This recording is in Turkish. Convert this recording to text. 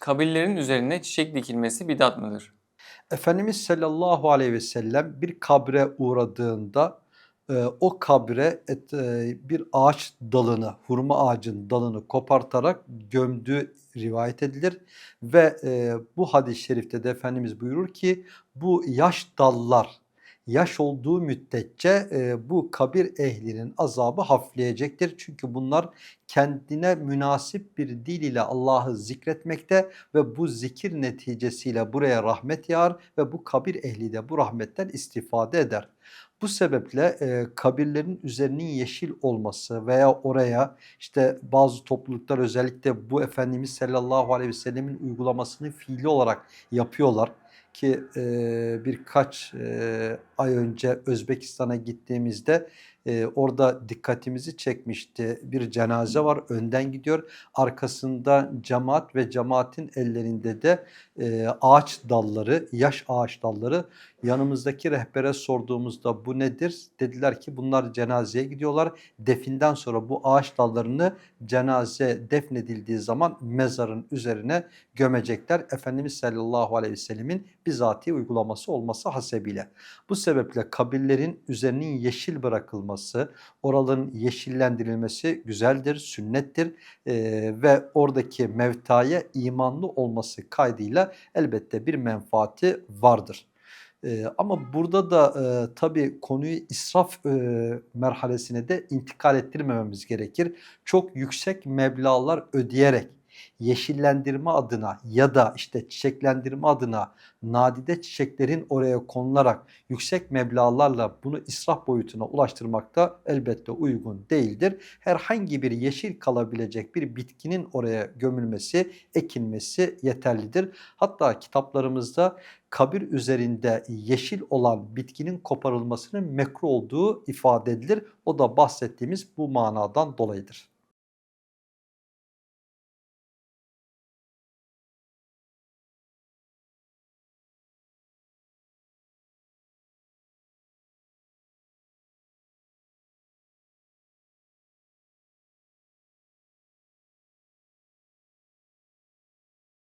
Kabirlerin üzerine çiçek dikilmesi bidat mıdır? Efendimiz sallallahu aleyhi ve sellem bir kabre uğradığında e, o kabre e, bir ağaç dalını, hurma ağacın dalını kopartarak gömdüğü rivayet edilir. Ve e, bu hadis-i şerifte de Efendimiz buyurur ki bu yaş dallar yaş olduğu müddetçe e, bu kabir ehlinin azabı hafifleyecektir. Çünkü bunlar kendine münasip bir dil ile Allah'ı zikretmekte ve bu zikir neticesiyle buraya rahmet yağar ve bu kabir ehli de bu rahmetten istifade eder. Bu sebeple e, kabirlerin üzerinin yeşil olması veya oraya işte bazı topluluklar özellikle bu Efendimiz sallallahu aleyhi ve sellemin uygulamasını fiili olarak yapıyorlar ki e, birkaç e, ay önce Özbekistan'a gittiğimizde e, orada dikkatimizi çekmişti. Bir cenaze var önden gidiyor arkasında cemaat ve cemaatin ellerinde de e, ağaç dalları yaş ağaç dalları yanımızdaki rehbere sorduğumuzda bu nedir? Dediler ki bunlar cenazeye gidiyorlar definden sonra bu ağaç dallarını cenaze defnedildiği zaman mezarın üzerine gömecekler. Efendimiz sallallahu aleyhi ve sellemin bizatihi uygulaması olması hasebiyle. Bu sebeple kabirlerin üzerinin yeşil bırakılması, oraların yeşillendirilmesi güzeldir, sünnettir Ee, ve oradaki mevtaya imanlı olması kaydıyla elbette bir menfaati vardır. Ee, ama burada da e, tabii konuyu israf e, merhalesine de intikal ettirmememiz gerekir. Çok yüksek meblağlar ödeyerek yeşillendirme adına ya da işte çiçeklendirme adına nadide çiçeklerin oraya konularak yüksek meblağlarla bunu israf boyutuna ulaştırmak da elbette uygun değildir. Herhangi bir yeşil kalabilecek bir bitkinin oraya gömülmesi, ekilmesi yeterlidir. Hatta kitaplarımızda kabir üzerinde yeşil olan bitkinin koparılmasının mekruh olduğu ifade edilir. O da bahsettiğimiz bu manadan dolayıdır.